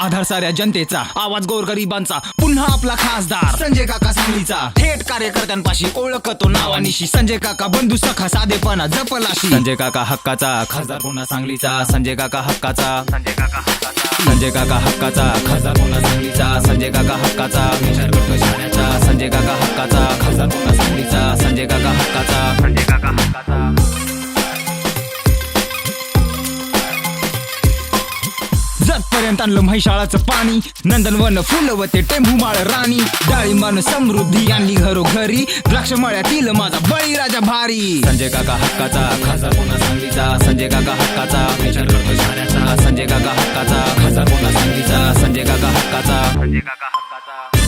साऱ्या जनतेचा आवाज गोरगरिबांचा पुन्हा आपला खासदार संजय काका सांगलीचा. थेट कार्यकर्त्यांपाशी ओळखतो नावानिशी. संजय काका बंधू सखा साधेपणा जपलाशी. संजय काका हक्काचा खासदार पुन्हा सांगलीचा. संजय काका हक्काचा. संजय काका हक्काचा. संजय काका हक्काचा खासदार पुन्हा सांगलीचा. संजय काका हक्काचा. विचार करतो संजय काका हक्काचा खासदार पुन्हा सांगलीचा. संजय काका हक्काचा संजय काका हक्काचा. जतपर्यंत आणलं म्हैशाळाचं पाणी. नंदनवन फुलवते ते टेंभू माळ राणी. डाळिंबान समृद्धी आणली घरोघरी. द्राक्ष मळ्यातील माझा बळीराजा भारी. संजय काका हक्काचा खासदार कोणा सांगलीचा. संजय काका हक्काचा विचार करतो शाण्याचा. संजय काका हक्काचा खासदार कोणा सांगलीचा. संजय काका हक्काचा संजय काका हक्काचा.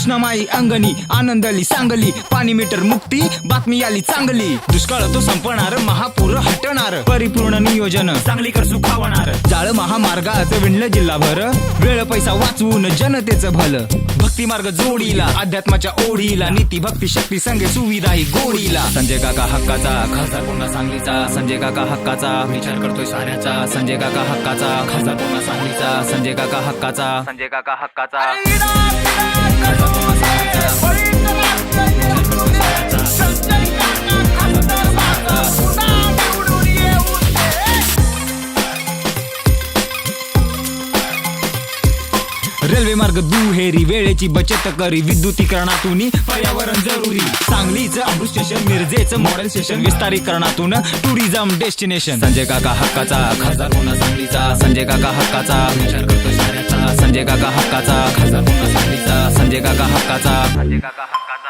कृष्णामाई अंगणी आनंदली सांगली पाणी मीटर मुक्ती बातमी आली चांगली. दुष्काळ तो संपणार महापूर हटणार. परिपूर्ण नियोजन सांगलीकर सुखावणार. जाळ महामार्गाचं विणलं जिल्हाभर. वेळ पैसा वाचवून जनतेचं भलं. भक्ती मार्ग जोडीला अध्यात्माच्या ओढीला नीती भक्ती शक्ती संघ सुविधा ही गोडीला. संजय काका हक्काचा खासदार पुन्हा सांगलीचा. संजय काका हक्काचा विचार करतोय साऱ्याचा. संजय काका हक्काचा खासदार पुन्हा सांगलीचा. संजय काका हक्काचा. संजय काका हक्काचा. रेल्वे मार्ग दुहेरी वेळेची बचत करी विद्युतीकरणातून पर्यावरण जरुरी. सांगलीच अमृत स्टेशन मिरजेच मॉडेल स्टेशन विस्तारीकरणातून टुरिझम डेस्टिनेशन संजय काका हक्काचा खासदार होणार सांगलीचा. संजय काका हक्काचा विचार करतो साऱ्याचा संजय काका हक्काचा खासदार होणार सांगलीचा. संजय काका हक्काचा संजय काका हक्काचा.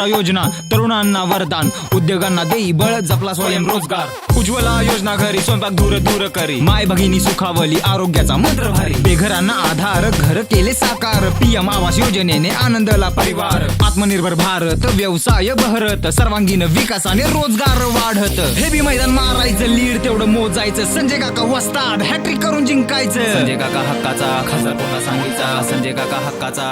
मुद्रा योजना तरुणांना वरदान उद्योगांना देई बळ जपला स्वयंरोजगार उज्ज्वला योजना घरी स्वयंपाक दूर दूर करी. माय भगिनी सुखावली आरोग्याचा मंत्र भारी. बेघरांना आधार घर केले साकार. पीएम आवास योजनेने आनंदला परिवार. आत्मनिर्भर भारत व्यवसाय बहरत. सर्वांगीण विकासाने रोजगार वाढत. हे बी मैदान मारायचं लीड तेवढं मोजायचं. संजय काका वस्ताद हॅट्रिक करून जिंकायचं. संजय काका हक्काचा खासदार कोणा सांगायचा संजय काका हक्काचा.